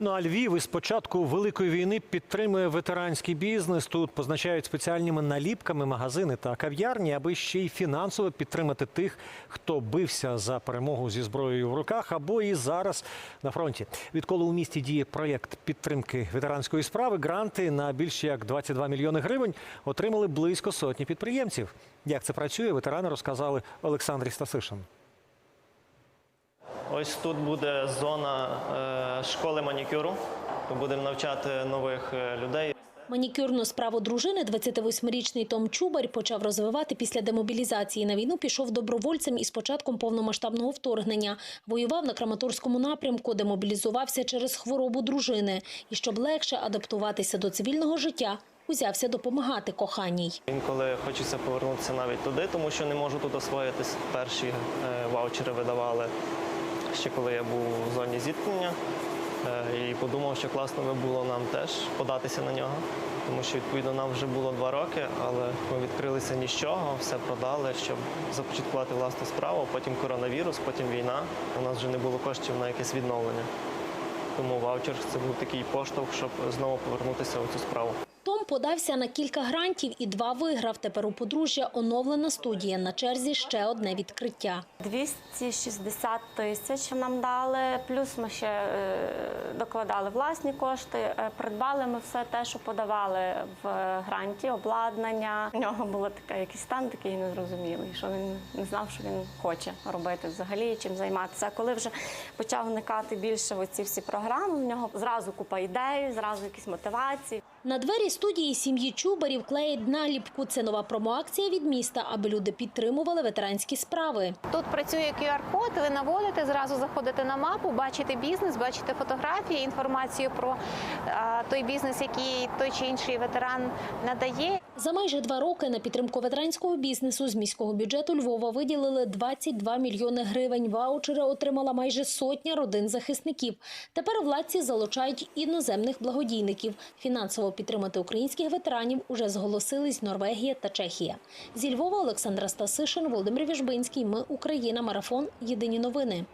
Ну а Львів із початку великої війни підтримує ветеранський бізнес. Тут позначають спеціальними наліпками магазини та кав'ярні, аби ще й фінансово підтримати тих, хто бився за перемогу зі зброєю в руках, або і зараз на фронті. Відколи у місті діє проєкт підтримки ветеранської справи, гранти на більше як 22 мільйони гривень отримали близько сотні підприємців. Як це працює, ветерани розказали Олександрі Стасишин. Ось тут буде зона е, школи манікюру. Будемо навчати нових е, людей. Манікюрну справу дружини 28-річний Том Чубарь почав розвивати після демобілізації. На війну пішов добровольцем із початком повномасштабного вторгнення. Воював на Краматорському напрямку, демобілізувався через хворобу дружини. І щоб легше адаптуватися до цивільного життя, узявся допомагати коханій. Інколи хочеться повернутися навіть туди, тому що не можу тут освоїтись. Перші е, ваучери видавали ще коли я був у зоні зіткнення. Е, І подумав, що класно би було нам теж податися на нього, тому що відповідно нам вже було два роки, але ми відкрилися ні з чого, все продали, щоб започаткувати власну справу. Потім коронавірус, потім війна. У нас вже не було коштів на якесь відновлення. Тому ваучер це був такий поштовх, щоб знову повернутися у цю справу. Том подався на кілька грантів і два виграв. Тепер у подружжя оновлена студія. На черзі ще одне відкриття. 260 тисяч нам дали, плюс ми ще е, докладали власні кошти. Е, Придбали ми все те, що подавали в гранті, обладнання. У нього було таке якийсь стан такий незрозумілий, що він не знав, що він хоче робити взагалі, чим займатися. А коли вже почав вникати більше в ці всі програми, в нього зразу купа ідей, зразу якісь мотивації. На двері студії сім'ї Чубарів клеять наліпку. Це нова промоакція від міста, аби люди підтримували ветеранські справи. Тут працює QR-код, ви наводите, зразу заходите на мапу, бачите бізнес, бачите фотографії, інформацію про той бізнес, який той чи інший ветеран надає. За майже два роки на підтримку ветеранського бізнесу з міського бюджету Львова виділили 22 мільйони гривень. Ваучери отримала майже сотня родин захисників. Тепер владці залучають іноземних благодійників. Фінансово підтримати українських ветеранів уже зголосились Норвегія та Чехія. Зі Львова Олександра Стасишин, Володимир Віжбинський. Ми Україна. Марафон. Єдині новини.